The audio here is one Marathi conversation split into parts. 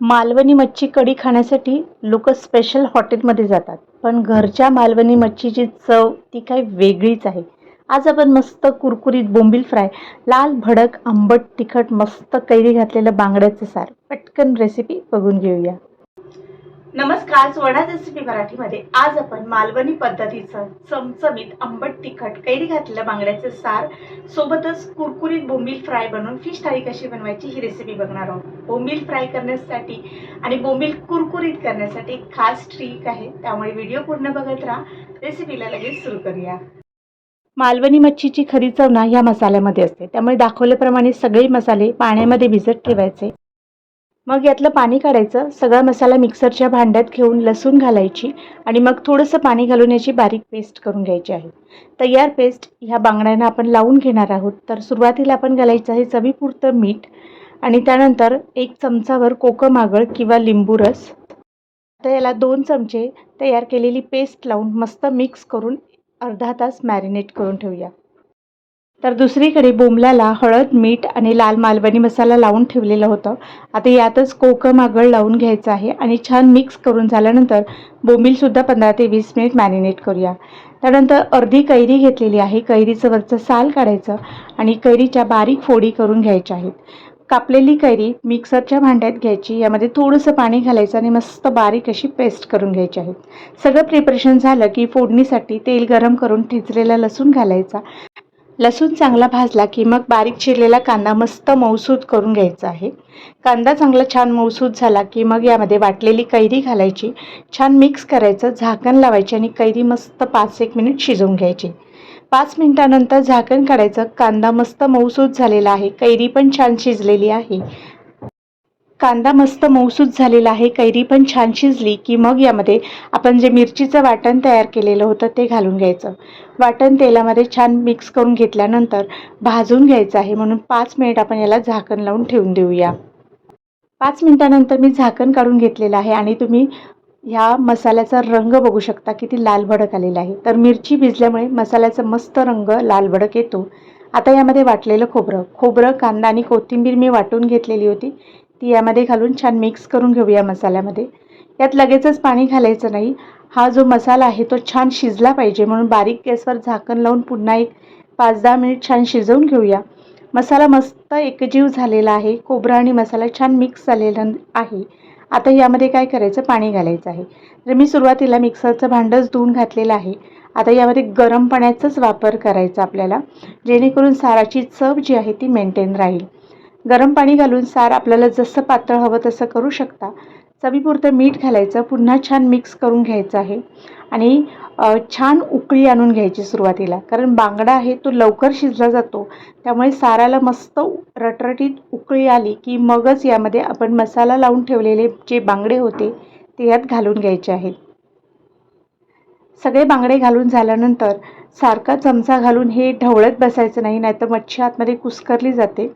मालवणी मच्छी कढी खाण्यासाठी लोक स्पेशल हॉटेलमध्ये जातात. पण घरच्या मालवणी मच्छीची चव ती काही वेगळीच आहे. आज आपण मस्त कुरकुरीत बोंबील फ्राय लाल भडक आंबट तिखट मस्त कैरी घातलेलं बांगड्याचं सार पटकन रेसिपी बघून घेऊया. नमस्कार सोडा रेसिपी मराठीमध्ये. आज आपण मालवणी पद्धतीचं चमचमीत आंबट तिखट कैरी घातलेलं बांगड्याचं सार सोबतच कुरकुरीत बोंबील फ्राय बनवून फिश थाळी कशी बनवायची ही रेसिपी बघणार आहोत. बोंबील फ्राय करण्यासाठी आणि बोंबील कुरकुरीत करण्यासाठी एक खास ट्रिक आहे. त्यामुळे व्हिडिओ पूर्ण बघत राहा. रेसिपीला लगेच सुरू करूया. मालवणी मच्छीची खरी चवना ह्या मसाल्यामध्ये असते. त्यामुळे दाखवल्याप्रमाणे सगळे मसाले पाण्यामध्ये भिजत ठेवायचे. मग यातलं पाणी काढायचं सगळा मसाला मिक्सरच्या भांड्यात घेऊन लसूण घालायची आणि मग थोडंसं पाणी घालून याची बारीक पेस्ट करून घ्यायची आहे. तयार पेस्ट ह्या बांगड्यांना आपण लावून घेणार आहोत. तर सुरुवातीला आपण घालायचं आहे चवीपुरतं मीठ आणि त्यानंतर एक चमचावर कोकम आगळ किंवा लिंबू रस. आता याला दोन चमचे तयार केलेली पेस्ट लावून मस्त मिक्स करून अर्धा तास मॅरिनेट करून ठेवूया. तर दुसरीकडे बोंबलाला हळद मीठ आणि लाल मालवणी मसाला लावून ठेवलेलं होतं. आता यातच कोकम आगळ लावून घ्यायचं आहे आणि छान मिक्स करून झाल्यानंतर बोंबीलसुद्धा पंधरा ते वीस मिनिट मॅरिनेट करूया. त्यानंतर अर्धी कैरी घेतलेली आहे. कैरीचं वरचं साल काढायचं आणि कैरीच्या बारीक फोडी करून घ्यायच्या आहेत. कापलेली कैरी मिक्सरच्या भांड्यात घ्यायची. यामध्ये थोडंसं पाणी घालायचं आणि मस्त बारीक अशी पेस्ट करून घ्यायची आहे. सगळं प्रिपरेशन झालं की फोडणीसाठी तेल गरम करून ठिचलेला लसूण घालायचा. लसूण चांगला भाजला की मग बारीक चिरलेला कांदा मस्त मऊसूद करून घ्यायचा आहे. कांदा चांगला छान मऊसूद झाला की मग यामध्ये वाटलेली कैरी घालायची. छान मिक्स करायचं झाकण लावायची आणि कैरी मस्त पाच एक मिनिट शिजवून घ्यायची. पाच मिनिटानंतर झाकण काढायचं. कांदा मस्त मऊसूद झालेला आहे. कैरी पण छान शिजलेली आहे. कांदा मस्त मऊसूद झालेला आहे. कैरी पण छान शिजली की मग यामध्ये आपण जे मिरचीचं वाटण तयार केलेलं होतं ते घालून घ्यायचं. वाटण तेलामध्ये छान मिक्स करून घेतल्यानंतर भाजून घ्यायचं आहे. म्हणून पाच मिनिट आपण याला झाकण लावून ठेवून देऊया. पाच मिनिटानंतर मी झाकण काढून घेतलेलं आहे आणि तुम्ही ह्या मसाल्याचा रंग बघू शकता किती लाल भडक आलेला आहे. तर मिरची भिजल्यामुळे मसाल्याचा मस्त रंग लाल भडक येतो. आता यामध्ये वाटलेलं खोबरं. खोबरं कांदा आणि कोथिंबीर मी वाटून घेतलेली होती. ती यामध्ये घालून छान मिक्स करून घेऊया मसाल्यामध्ये. यात लगेचच पाणी घालायचं नाही. हा जो मसाला आहे तो छान शिजला पाहिजे म्हणून बारीक गॅसवर झाकण लावून पुन्हा एक पाच दहा मिनिट छान शिजवून घेऊया. मसाला मस्त एकजीव झालेला आहे. खोबरं आणि मसाला छान मिक्स झालेला आहे. आता यामध्ये काय करायचं? पाणी घालायचं आहे. तर मी सुरुवातीला मिक्सरचं भांडंच धुवून घातलेलं आहे. आता यामध्ये गरम पाण्याचाच वापर करायचा आपल्याला. जेणेकरून साराची चव जी आहे ती मेंटेन राहील. गरम पाणी घालून सार आपल्याला जसं पातळ हवं तसं करू शकता. चवीपुरतं मीठ घालायचं पुन्हा छान मिक्स करून घ्यायचं आहे. आणि छान उकळी आणून घ्यायची सुरुवातीला. कारण बांगडा आहे तो लवकर शिजला जातो. त्यामुळे साराला मस्त रटरटीत उकळी आली की मगच यामध्ये आपण मसाला लावून ठेवलेले जे बांगडे होते ते यात घालून घ्यायचे आहेत. सगळे बांगडे घालून झाल्यानंतर सारखा चमचा घालून हे ढवळत बसायचं नाही नाहीतर मच्छी आतमध्ये कुस्करली जाते.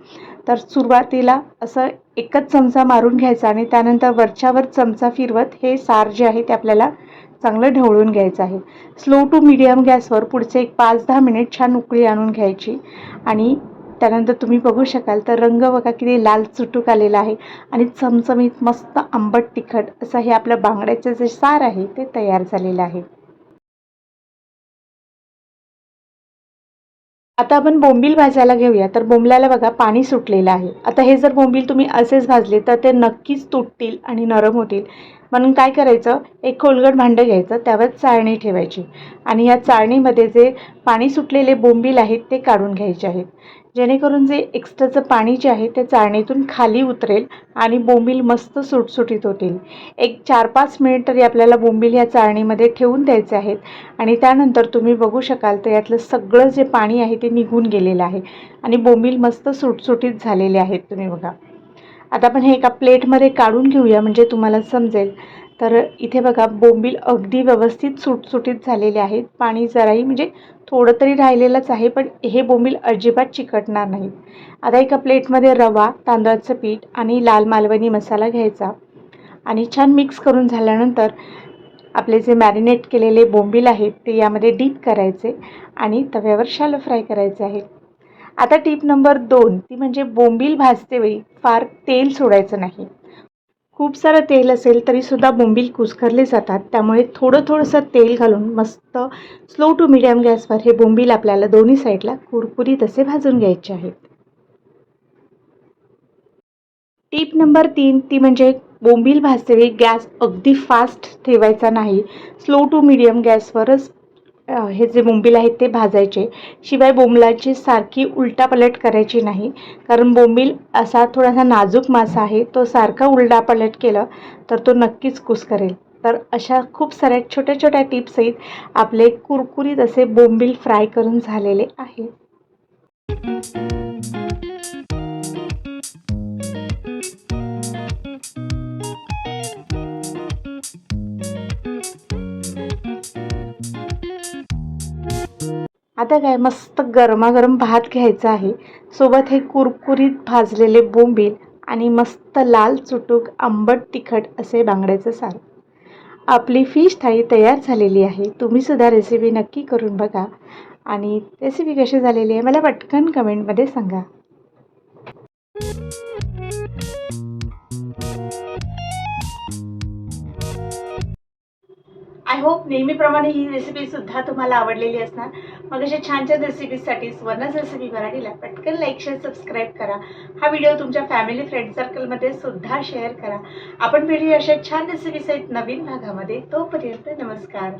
तर सुरुवातीला असं एकच चमचा मारून घ्यायचा आणि त्यानंतर वरच्यावर चमचा फिरवत हे सार जे आहे ते आपल्याला चांगलं ढवळून घ्यायचं आहे. स्लो टू मिडियम गॅसवर पुढचे एक पाच दहा मिनिट छान उकळी आणून घ्यायची आणि त्यानंतर तुम्ही बघू शकाल तर रंग बघा किती लाल चुटूक आलेला आहे आणि चमचमीत मस्त आंबट तिखट असं हे आपलं बांगड्याचं जे सार आहे ते तयार झालेलं आहे. आता आपण बोंबील भाजायला घेऊया. तर बोंबल्याला बघा पाणी सुटलेलं आहे. आता हे जर बोंबील तुम्ही असेच भाजले तर ते नक्कीच तुटतील आणि नरम होतील. म्हणून काय करायचं? एक खोलगट भांडं घ्यायचं त्यावर चाळणी ठेवायची. आणि या चाळणीमध्ये जे पाणी सुटलेले बोंबील आहेत ते काढून घ्यायचे आहेत. जेणेकरून जे एक्स्ट्राचं पाणी जे आहे ते चाळणीतून खाली उतरेल आणि बोंबील मस्त सुटसुटीत होतील. एक चार पाच मिनिट तरी आपल्याला बोंबील या चाळणीमध्ये ठेवून द्यायचे आहेत आणि त्यानंतर तुम्ही बघू शकाल तर यातलं सगळं जे पाणी आहे ते निघून गेलेलं आहे आणि बोंबील मस्त सुटसुटीत झालेले आहेत तुम्ही बघा. आता आपण हे एका प्लेटमध्ये काढून घेऊया म्हणजे तुम्हाला समजेल. तर इथे बघा बोंबील अगदी व्यवस्थित सुटसुटीत झालेले आहेत. पाणी जराही म्हणजे थोडं तरी राहिलेलंच आहे पण हे बोंबील अजिबात चिकटणार नाहीत. आता एका प्लेटमध्ये रवा तांदळाचं पीठ आणि लाल मालवणी मसाला घ्यायचा. आणि छान मिक्स करून झाल्यानंतर आपले जे मॅरिनेट केलेले बोंबील आहेत ते यामध्ये डीप करायचे आणि तव्यावर शालो फ्राय करायचे आहे आता टीप नंबर दोन ती म्हणजे बोंबील भाजतेवेळी फार तेल सोडायचं नाही. खूप सारं तेल असेल तरीसुद्धा बोंबील कुस्करले जातात. त्यामुळे थोडं थोडंसं तेल घालून मस्त स्लो टू मिडियम गॅसवर हे बोंबील आपल्याला दोन्ही साईडला कुरकुरीत असे भाजून घ्यायचे आहेत. टीप नंबर तीन ती म्हणजे बोंबील भाजतेवेळी गॅस अगदी फास्ट ठेवायचा नाही. स्लो टू मिडियम गॅसवरच हे जे बोंबील आहेत ते भाजायचे. शिवाय बोंबलाची सारखी उलटापलट करायची नाही. कारण बोंबील असा थोडासा नाजूक मासा आहे तो सारखा उलटापलट केलं तर तो नक्कीच कुस करेल. तर अशा खूप साऱ्या छोट्या छोट्या टिप्स आहेत. आपले कुरकुरीत असे बोंबील फ्राय करून झालेले आहे आता काय मस्त गरमागरम भात घ्यायचा आहे. सोबत हे कुरकुरीत भाजलेले बोंबील आणि मस्त लाल चुटूक आंबट तिखट असे बांगड्याचं सार आपली फिश थाळी तयार झालेली आहे. तुम्हीसुद्धा रेसिपी नक्की करून बघा. आणि रेसिपी कशी झालेली आहे मला पटकन कमेंटमध्ये सांगा. आय होप नेहमीप्रमाणे ही रेसिपी सुद्धा तुम्हाला आवडलेली असणार. मग अशा छान छान रेसिपीसाठी स्वर्णच रेसिपी मराठीला पटकन लाईक शेअर सबस्क्राईब करा. हा व्हिडिओ तुमच्या फॅमिली फ्रेंड सर्कलमध्ये सुद्धा शेअर करा. आपण भेटूया अशा छान रेसिपीस आहेत नवीन भागामध्ये. तोपर्यंत नमस्कार.